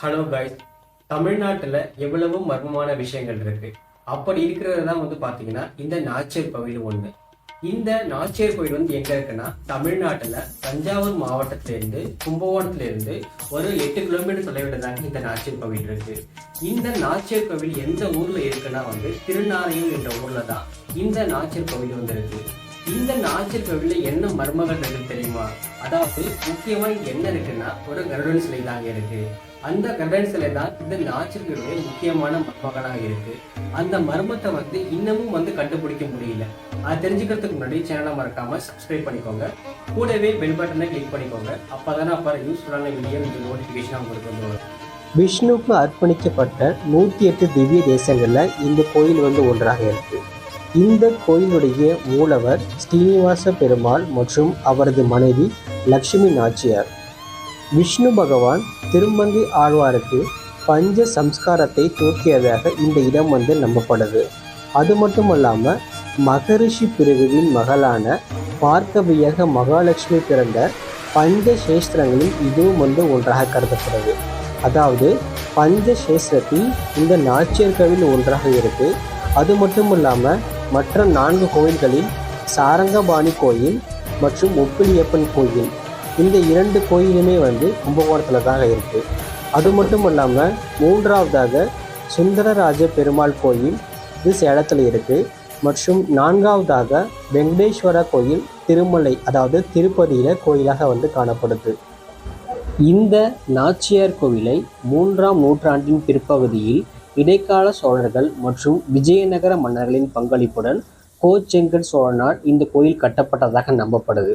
Hello guys தமிழ்நாட்டில் எவ்வளவு மர்மமான விஷயங்கள் இருக்கு? அப்படி இருக்கிறது தான் வந்து பார்த்தீங்கன்னா இந்த நாச்சியர் கோவில் ஒன்று இந்த நாச்சியர் கோவில் வந்து எங்க இருக்குன்னா தமிழ்நாட்டில் தஞ்சாவூர் மாவட்டத்திலிருந்து கும்பகோணத்திலிருந்து ஒரு எட்டு கிலோமீட்டர் தொலைவில் தாங்க இந்த நாச்சியர் கோவில் இருக்கு. இந்த நாச்சியர் கோவில் எந்த ஊர்ல இருக்குன்னா வந்து திருநாரையூர் என்ற ஊர்ல தான் இந்த நாச்சியர் கோவில் வந்து இருக்கு. இந்த நாச்சியர் கோவிலில் என்ன மர்மங்கள் இருக்கு தெரியுமா? அதாவது முக்கியமாக என்ன இருக்குன்னா ஒரு கருடன் சிலை தாங்க இருக்கு. அந்த கருடன் தான் இந்த நாச்சியர் முக்கியமான மர்மங்களாக இருக்கு. அந்த மர்மத்தை வந்து இன்னமும் வந்து கண்டுபிடிக்க முடியல. அது தெரிஞ்சுக்கிறதுக்கு முன்னாடி சேனலை மறக்காம சப்ஸ்கிரைப் பண்ணிக்கோங்க. கூடவே பெல் பட்டனை கிளிக் பண்ணிக்கோங்க. அப்பதான் அப்புறம் யூஸ்ஃபுல்லான வீடியோ இந்த நோட்டிஃபிகேஷன் உங்களுக்கு வந்து வரும். விஷ்ணுவுக்கு அர்ப்பணிக்கப்பட்ட நூற்றி எட்டு திவ்ய தேசங்களில் இந்த கோயில் வந்து ஒன்றாக இருக்கு. இந்த கோயிலுடைய மூலவர் ஸ்ரீனிவாச பெருமாள் மற்றும் அவரது மனைவி லக்ஷ்மி நாச்சியார். விஷ்ணு பகவான் திருமந்தி ஆழ்வாருக்கு பஞ்ச சம்ஸ்காரத்தை தூக்கியதாக இந்த இடம் வந்து நம்பப்படுது. அது மட்டும் இல்லாமல் மகரிஷி பிரிவுவின் மகளான பார்க்கவியக மகாலட்சுமி பிறந்த பஞ்ச சேஸ்திரங்களில் இதுவும் வந்து ஒன்றாக கருதப்படுது. அதாவது பஞ்ச சேஸ்திரத்தில் இந்த நாச்சியர் கோவில் ஒன்றாக இருக்கு. அது மட்டும் இல்லாமல் மற்ற நான்கு கோயில்களில் சாரங்கபாணி கோயில் மற்றும் ஒப்பிலியப்பன் கோயில் இந்த இரண்டு கோயிலுமே வந்து கும்பகோணத்தில் தாங்க இருக்கு. அது மட்டும் இல்லாமல் மூன்றாவதாக சுந்தரராஜ பெருமாள் கோயில் இது சேலத்தில் இருக்குது மற்றும் நான்காவதாக வெங்கடேஸ்வர கோயில் திருமலை அதாவது திருப்பதியில் கோயிலாக வந்து காணப்படுது. இந்த நாச்சியார் கோவிலை மூன்றாம் நூற்றாண்டின் பிற்பகுதியில் இடைக்கால சோழர்கள் மற்றும் விஜயநகர மன்னர்களின் பங்களிப்புடன் கோச்செங்கல் சோழனால் இந்த கோயில் கட்டப்பட்டதாக நம்பப்படுது.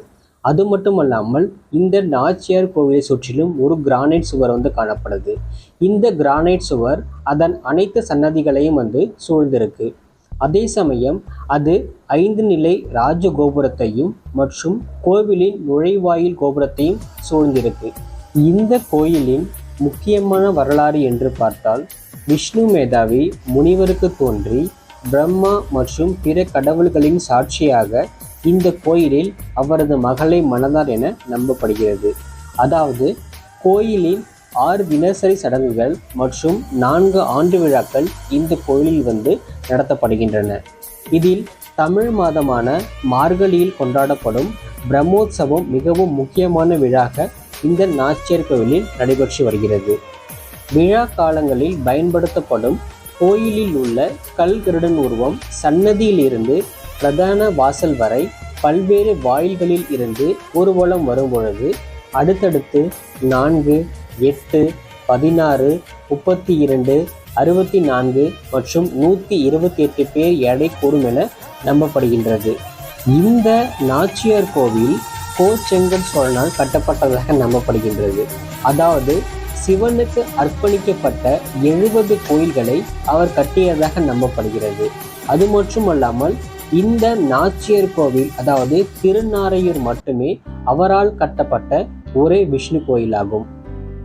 அது மட்டுமல்லாமல் இந்த நாச்சியார் கோவிலை சுற்றிலும் ஒரு கிரானைட் சுவர் வந்து காணப்படுது. இந்த கிரானைட் சுவர் அதன் அனைத்து சன்னதிகளையும் வந்து சூழ்ந்திருக்கு. அதே சமயம் அது ஐந்து நிலை ராஜ கோபுரத்தையும் மற்றும் கோவிலின் நுழைவாயில் கோபுரத்தையும் சூழ்ந்திருக்கு. இந்த கோயிலின் முக்கியமான வரலாறு என்று பார்த்தால் விஷ்ணு மேதாவி முனிவருக்கு தோன்றி பிரம்மா மற்றும் பிற கடவுள்களின் சாட்சியாக இந்த கோயிலில் அவரது மகளை மணந்தார் என நம்பப்படுகிறது. அதாவது கோயிலின் ஆறு தினசரி சடங்குகள் மற்றும் நான்கு ஆண்டு விழாக்கள் இந்த கோயிலில் வந்து நடத்தப்படுகின்றன. இதில் தமிழ் மாதமான மார்கழியில் கொண்டாடப்படும் பிரம்மோற்சவம் மிகவும் முக்கியமான விழாக இந்த நாச்சியார் கோவிலில் நடைபெற்று வருகிறது. விழா காலங்களில் பயன்படுத்தப்படும் கோயிலில் உள்ள கல்கருடன் உருவம் சன்னதியிலிருந்து பிரதான வாசல் வரை பல்வேறு வாயில்களில் இருந்து ஊர்வலம் வரும்பொழுது அடுத்தடுத்து நான்கு எட்டு பதினாறு முப்பத்தி இரண்டு அறுபத்தி நான்கு மற்றும் நூற்றி இருபத்தி எட்டு பேர் எடை கூடும் என நம்பப்படுகின்றது. இந்த நாச்சியார் கோவில் கோச்செங்கல் சோழனால் கட்டப்பட்டதாக நம்பப்படுகின்றது. அதாவது சிவனுக்கு அர்ப்பணிக்கப்பட்ட எழுபது கோயில்களை அவர் கட்டியதாக நம்பப்படுகிறது. அது மட்டுமல்லாமல் இந்த நாச்சியர் கோவில் அதாவது திருநாரையூர் மட்டுமே அவரால் கட்டப்பட்ட ஒரே விஷ்ணு கோயிலாகும்.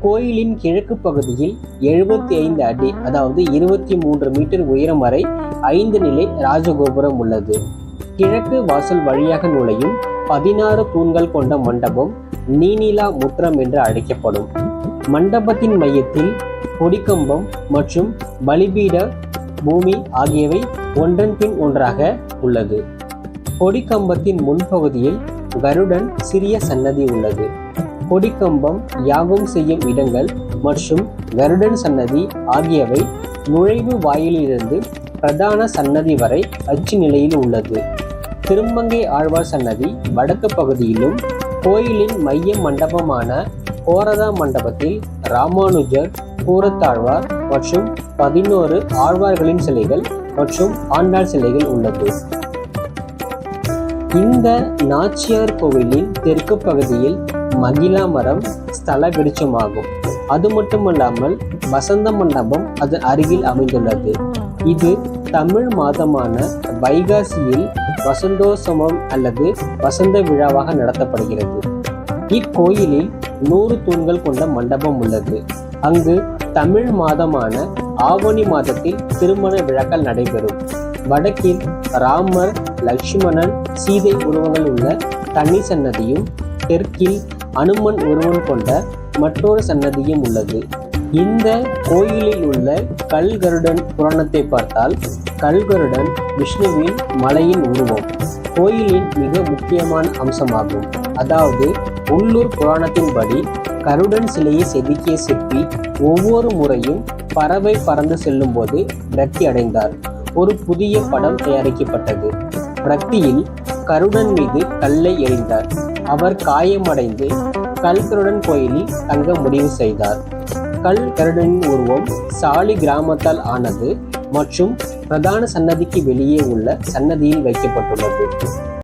கோயிலின் கிழக்கு பகுதியில் எழுபத்தி ஐந்து அடி அதாவது இருபத்தி மூன்று மீட்டர் உயரம் வரை ஐந்து நிலை ராஜகோபுரம் உள்ளது. கிழக்கு வாசல் வழியாக நுழையும் பதினாறு தூண்கள் கொண்ட மண்டபம் நீனிலா முற்றம் என்று அழைக்கப்படும். மண்டபத்தின் மையத்தில் கொடிக்கம்பம் மற்றும் பலிபீட பூமி ஆகியவை ஒன்றன் பின் ஒன்றாக உள்ளது. கொடிக்கம்பத்தின் முன்பகுதியில் கருடன் சிறிய சன்னதி உள்ளது. கொடிக்கம்பம் யாகம் செய்யும் இடங்கள் மற்றும் கருடன் சன்னதி ஆகியவை நுழைவு வாயிலிருந்து பிரதான சன்னதி வரை அச்சு நிலையில் உள்ளது. திருமங்கை ஆழ்வார் சன்னதி வடக்கு பகுதியிலும் கோயிலின் மைய மண்டபமான கோரதா மண்டபத்தில் ராமானுஜர் கூரத்தாழ்வார் மற்றும் பதினோரு ஆழ்வார்களின் சிலைகள் மற்றும் ஆண்டாள் சிலைகள் உள்ளது. இந்த நாச்சியார் கோவிலின் தெற்கு பகுதியில் மகிழா மரம் ஸ்தல விருட்சமாகும். அது மட்டுமல்லாமல் வசந்த மண்டபம் அதன் அருகில் அமைந்துள்ளது. இது தமிழ் மாதமான வைகாசியில் வசந்தோசமம் அல்லது வசந்த விழாவாக நடத்தப்படுகிறது. இக்கோயிலில் நூறு தூண்கள் கொண்ட மண்டபம் உள்ளது. அங்கு தமிழ் மாதமான ஆவணி மாதத்தில் திருமண விழாக்கள் நடைபெறும். வடக்கில் ராமர் லக்ஷ்மணன் சீதை உருவங்கள் உள்ள தனி சன்னதியும் தெற்கில் அனுமன் உருவம் கொண்ட மற்றொரு சன்னதியும் உள்ளது. இந்த கோயிலில் உள்ள கல்கருடன் புராணத்தை பார்த்தால் கல்கருடன் விஷ்ணுவின் மலையின் உருவம். கோயிலின் மிக முக்கியமான அம்சமாகும். அதாவது உள்ளூர் புராணத்தின்படி கருடன் சிலையை செதுக்கிய சிற்பி ஒவ்வொரு முறையும் பறவை பறந்து செல்லும்போது பிரக்தி அடைந்தார். ஒரு புதிய படம் தயாரிக்கப்பட்டது. பிரக்தியில் கருடன் மீது கல்லை எறிந்தார். அவர் காயமடைந்து கல்கருடன் கோயிலில் தங்க முடிவு செய்தார். கல் கருடனின் உருவம் சாலி கிராமத்தால் ஆனது மற்றும் பிரதான சன்னதிக்கு வெளியே உள்ள சன்னதியில் வைக்கப்பட்டுள்ளது.